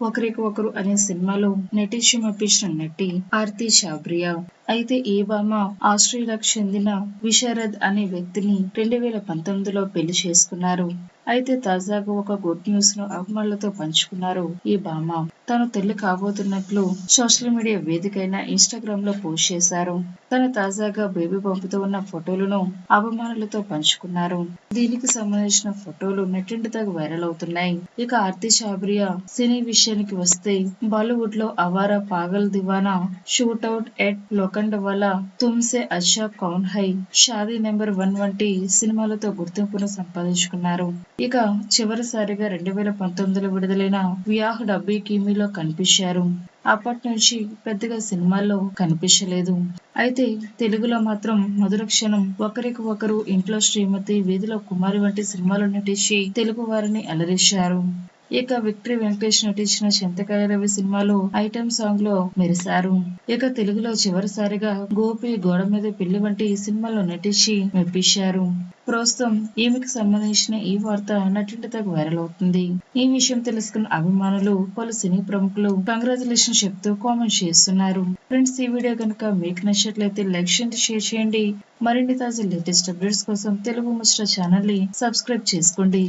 ఒకరికి ఒకరు అనే సినిమాలో నటించి మెప్పించిన నటి ఆర్తి షాబ్రియా అయితే ఈ భామ ఆస్ట్రేలియాకు చెందిన విశారద్ అనే వ్యక్తిని రెండు వేల పంతొమ్మిదిలో పెళ్ళి చేసుకున్నారు. అయితే తాజాగా ఒక గుడ్ న్యూస్ను అభిమానులతో పంచుకున్నారు ఈ భామ. తను తల్లి కాబోతున్నట్లు సోషల్ మీడియా వేదికైన ఇన్స్టాగ్రామ్లో పోస్ట్ చేశారు. తను తాజాగా బేబీ పంపుతూ ఉన్న ఫోటోలను అభిమానులతో పంచుకున్నారు. దీనికి సంబంధించిన ఫోటోలు నెట్టింటితో వైరల్ అవుతున్నాయి. ఇక ఆర్తి షాబ్రియా సినీ విషయానికి వస్తే బాలీవుడ్లో అవారా పాగల్ దివానా shootout at Lokhandwala Tumse Achha Kaun Hai Shaadi number one వంటి సినిమాలతో గుర్తింపును సంపాదించుకున్నారు. ఇక చివరిసారిగా రెండు వేల పంతొమ్మిదిలో విడుదలైన వ్యాహ్ డబ్బీ కిమీలో కనిపించారు. అప్పటి నుంచి పెద్దగా సినిమాల్లో కనిపించలేదు. అయితే తెలుగులో మాత్రం మధుర క్షణం ఒకరికి ఒకరు ఇంట్లో శ్రీమతి వీధిలో కుమారి వంటి సినిమాలు నటించి తెలుగు వారిని అలరించారు. ఇక విక్టరీ వెంకటేష్ నటించిన చింతకాయ రవి సినిమాలో ఐటమ్ సాంగ్లో మెరిశారు. ఇక తెలుగులో చివరిసారిగా గోపి గోడ మీద పెళ్ళి వంటి సినిమాలో నటించి మెప్పించారు. ప్రస్తుతం ఈమెకి సంబంధించిన ఈ వార్త నటింటితో వైరల్ అవుతుంది. ఈ విషయం తెలుసుకున్న అభిమానులు పలు సినీ ప్రముఖులు కంగ్రాచులేషన్ చెప్తూ కామెంట్ చేస్తున్నారు. ఫ్రెండ్స్ ఈ వీడియో కనుక మీకు నచ్చినట్లయితే లైక్ చేయండి షేర్ చేయండి. మరిన్ని తాజా లేటెస్ట్ అప్డేట్స్ కోసం తెలుగు ముచ్చట ఛానల్ని సబ్స్క్రైబ్ చేసుకోండి.